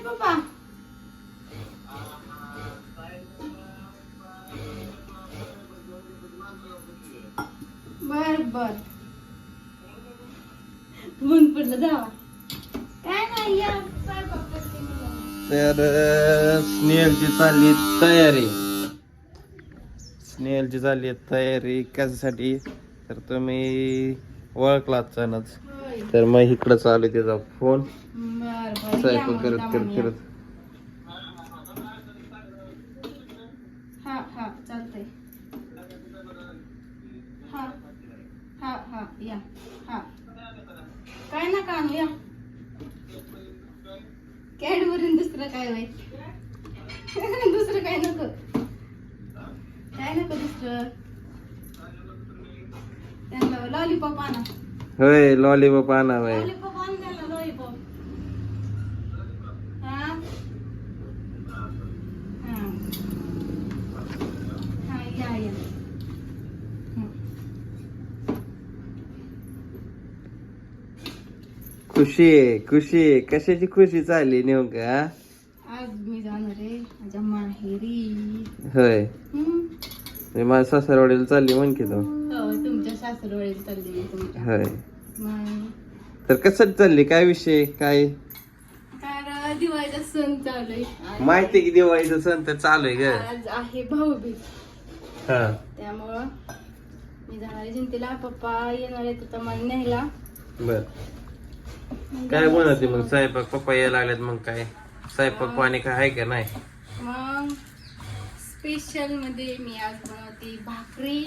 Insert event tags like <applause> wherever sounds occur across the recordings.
पप्पा. बर बर. ऊन पडलं जावा. काय नाही या. तर स्नेहलची चालली तयारी. स्नेहलची चालली तयारी कशासाठी? तर तुम्ही ओळखलाच. तर मग इकडं चालू त्याचा फोन स्वयंपाक करत करत. करत हा हा चालतंय हा हा हा या हा काय ना काम या कॅडवरून दुसरं काय वाईट <laughs> दुसरं काय नको? काय नको दुसरं? त्यांना लॉलीपॉप आणा. होय लॉलीपॉप आणा बाई लॉलीपॉप आण त्यांना लॉलीपॉप हा हा हा या या हं. खुशी आहे खुशी आहे. कशाची खुशी चालली नेमका आज मी जाणार आहे माझ्या माहेरी. होय. हं. मी माझ्या सासरवाडीला चालली म्हण की तू. हो तुमच्या सासरवाडीला चालली मी तुमच्या. होय. मग? तर कसं चालली? काय विषय? काय? तर दिवाळीचा सण चालू आहे आणि माहिती की दिवाळीचा सण तर चालू आहे ग. आज आहे भाऊबीज. हा. त्यामुळं मी जाणार आहे. जिंतीला पप्पा येणार आहेत आता मला न्यायला. बर. काय बनवते मग? स्वयंपाक पप्पा यायला लागल्यात मग काय? स्वयंपाक पाणी काय आहे का नाही? मग स्पेशलमध्ये मी आज बनवते भाकरी.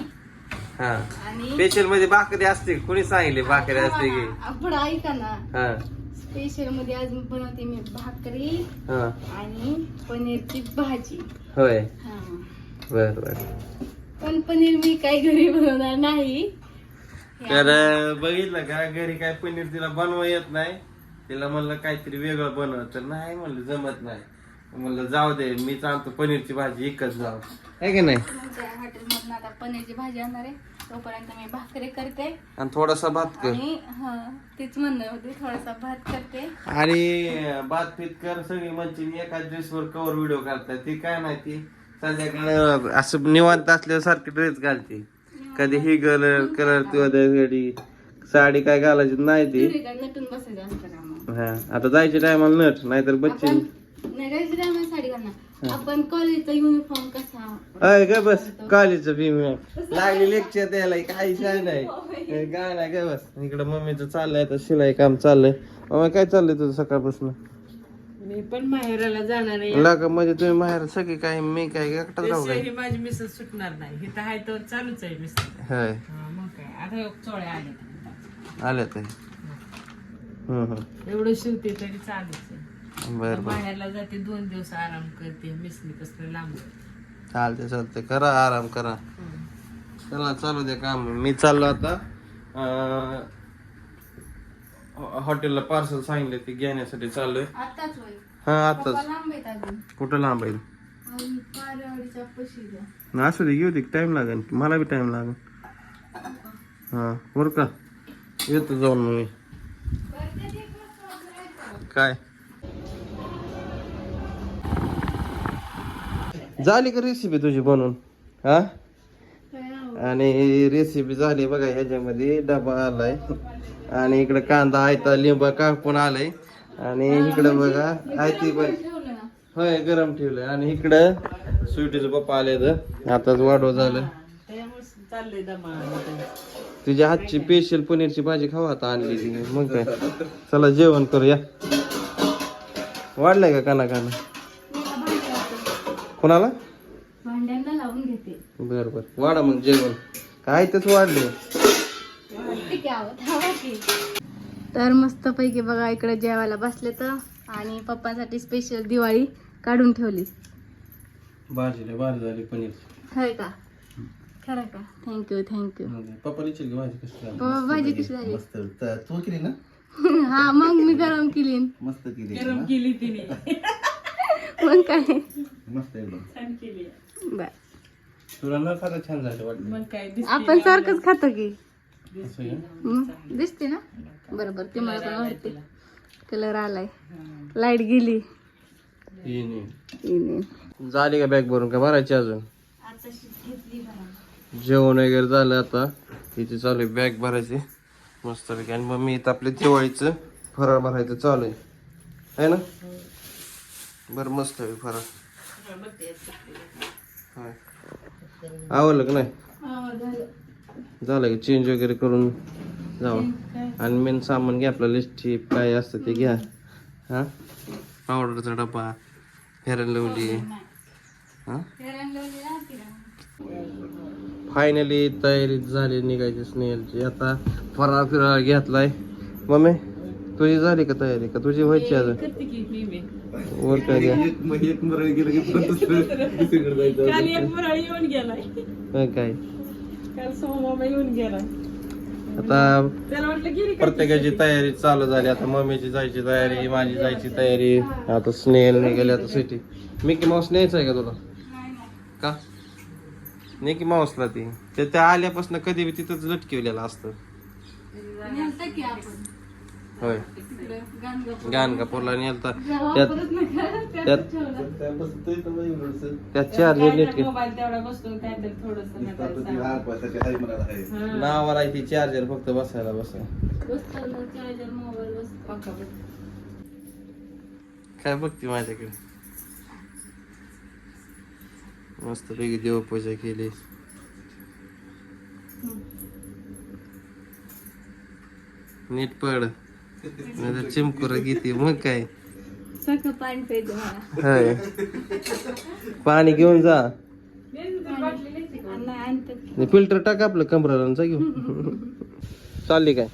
हा. आणि स्पेशलमध्ये भाकरी असते. कोणी सांगितले भाकरी असते की? आपण ऐका ना. हा. स्पेशलमध्ये आज बनवते मी भाकरी हा. आणि पनीरची भाजी. होय. हा. बर बर. पण पनीर मी काही घरी बनवणार नाही. तर बघितलं का? घरी काय पनीर तिला बनवा येत नाही. तिला म्हणलं काहीतरी वेगळं बनव. तर नाही म्हणलं जमत नाही. म्हणलं जाऊ दे मी आणतो पनीरची भाजी एकच जाऊ. आहे की नाही? हॉटेल मधून आता पनीरची भाजी आणणार आहे. तोपर्यंत मी भाकरी करते. आणि थोडासा भात कर. आणि हा तेच म्हणणं होते थोडासा भात करते. आणि भात फित कर. सगळी म्हणजे एका ड्रेसवर कवर व्हिडिओ काढतात ती काय नाही ती संध्याकाळी असं निवांत असल्यावर सारखी ड्रेस घालते. कधी ही कलर कलर कधी साडी काय घालायची नाही ती. काय नटून बसायचं असतं का मग हा आता जायच्या टायमाला नट नाहीतर बच्ची आपण नाही जायचं टायमाला साडी घालणार. आपण कॉलेजचा युनिफॉर्म कसा? अय ग बस कॉलेजचं भीम लागली लेक्चर द्यायला काही काय नाही हे काय नाही ग बस. इकडं मम्मीचं चाललंय आता शिलाई काम चाललंय. मग काय चाललंय तुझं सकाळपासून? मी पण माहेराला जाणार आहे. लागा म्हणजे तुम्ही बाहेर सगळी काय मी काय एकटा जाऊ काय? ही माझी मिसेस सुटणार नाही. तर आहे तर चालूच आहे मिसेस होय. मग काय? आता चोळ्या आल्या आले ते हम्म हम्म. एवढं शिवते तरी चालूच आहे. बर बर. माहेरला जाते दोन दिवस आराम करते मिसनीपासून लांब चालते चालते करा आराम करा. चला चालू दे काम. मी चाललो आता. अं, हॉटेलला पार्सल सांगितलं ते घेण्यासाठी चाललोय. आताच होईल हा आताच पप्पा लांब आहेत अजून. कुठं लांब आहे आणि पारवाडीच्या पशी द्या. ना असू दे घेऊ दे टाइम लागेल मला बी टाइम लागेल हा बरं का? येतो जाऊन मग मी. काय? झाली का रेसिपी तुझी बनवून? हा? आणि रेसिपी झाली बघा ह्याच्यामध्ये डबा आलाय. आणि इकडे कांदा आयता लिंबा कापून आलाय? आणि इकडं बघा आयती पण. होय गरम ठेवलंय. आणि इकडं स्वीटीचं पप्पा आले तर आताच वाढव झालं. तुझ्या हातची स्पेशल पनीरची भाजी खावा आता आणली ती. मग काय? चला जेवण करूया. वाढलाय का काना काना. कोणाला? बर बर. वाढा मग जेवण. काय तेच वाढले तर मस्त पैकी बघा इकडे जेवायला बसले तर. आणि पप्पांसाठी स्पेशल दिवाळी काढून ठेवली. भाजी भाजी झाली पनीर. होय का? खरं का? थँक्यू थँक्यू पप्पा भाजी कशी झाली? पप्पा भाजी कशी झाली? मस्त. त- तू केली ना? <laughs> हा मग मी गरम केली. मस्त केली. गरम केली तिने. <laughs> मग काय? मस्त एकदम. छान केली. बर. तुला न खाता छान झालं वाटलं मग काय आपण सारखंच खातो की? हं, दिसते ना? बरोबर ते मला पण वाटते. कलर आलाय. लाइट गेली. झाली का बॅग भरून? का भरायची अजून. जेवण वगैरे झालं आता. इथे चालू आहे बॅग भरायची. मस्त आणि मग मी इथं आपल्या दिवाळीचं फराळ भरायचं चालू आहे. है ना? बरं मस्त आहे फराळ. होय. आवडलं का नाही? झालं. की चेंज वगैरे करून जावं. आणि मेन सामान घ्या आपलं लिस्टची काय असतं ते घ्या. हा? पावडरचा डबा फेरन लवली हा. फायनली तयारी झाली निघायची स्नेहलची आता फराळ फिराळ घेतलाय. मम्मी तुझी झाली का तयारी? का तुझी व्हायची अजून? करते की मी बी. वर काय द्या काल एक फराळ येऊन गेलाय. हं, काय? काल येऊन आता त्याला वाटलं गिरी प्रत्येकाची तयारी चालू झाली. आता मम्मीची जायची तयारी माझी जायची तयारी. आता स्नेहल निघाली आता सिटी मिकी माऊस न्यायचं आहे का तुला? का? निकी माऊसला ती. ते त्या आल्यापासून कधी बी तिथंच लटकिवलेलं असतं. आपण. होय. गाणगापूरला नेलता त्यात त्यात चार्जर नीट मोबाईल तेवढा बसतो काहीतरी थोडस नावाला आहे ती चार्जर फक्त बसायला बस. काय बघते माझ्याकडे? मस्त पैकी देवपूजा केली. नीट पड. नाही चिमकुर घेते. मग काय? सगळं पाणी प्यायचं मला. होय. पाणी घेऊन जा. आणि आणतात फिल्टर टाक आपलं कमराला जा घेऊन. चालली काय?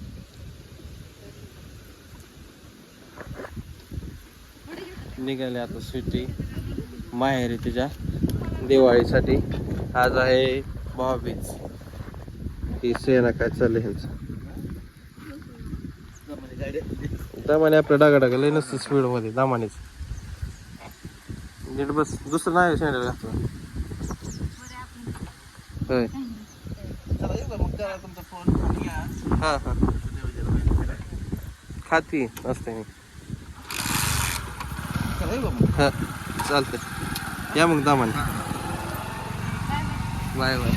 निघाले आता सुट्टी माहेरी तिच्या दिवाळीसाठी. आज आहे भाऊबीज ही सेना काय चाललंय ह्यांचं? दामाने आपल्या डागा डागा लय नसतं स्पीडमध्ये दामानेच. नीट बस. दुसरं नाही सँडल घातलं होय. हा हा. खाती असते मी. हा चालतंय. या मग दामान. Bye bye.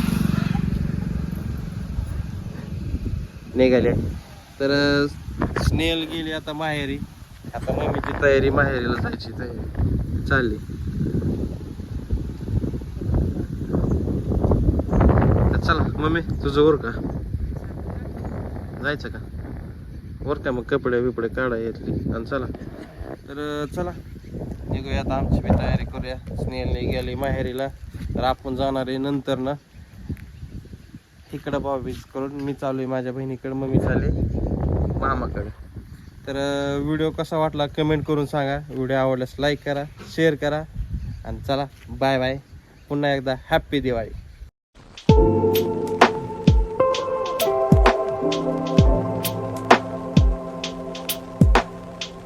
निघाले. तर स्नेल गेली आता माहेरी. आता मम्मीची तयारी माहेरीला जायची तयारी. चालली. तर चला मम्मी तुझं वर का? जायचं का? वर का मग कपडे बिपडे काढा येतली. आणि चला. तर चला. निघूया आता आमची बी तयारी करूया. स्नेहलने गेली माहेरीला. तर आपण जाणार आहे नंतर ना. इकडं भाऊबीज करून मी चालू आहे माझ्या बहिणीकडे. मग मी मामाकडं. तर व्हिडिओ कसा वाटला कमेंट करून सांगा. व्हिडिओ आवडल्यास लाईक करा शेअर करा. आणि चला बाय बाय पुन्हा एकदा हॅप्पी दिवाळी.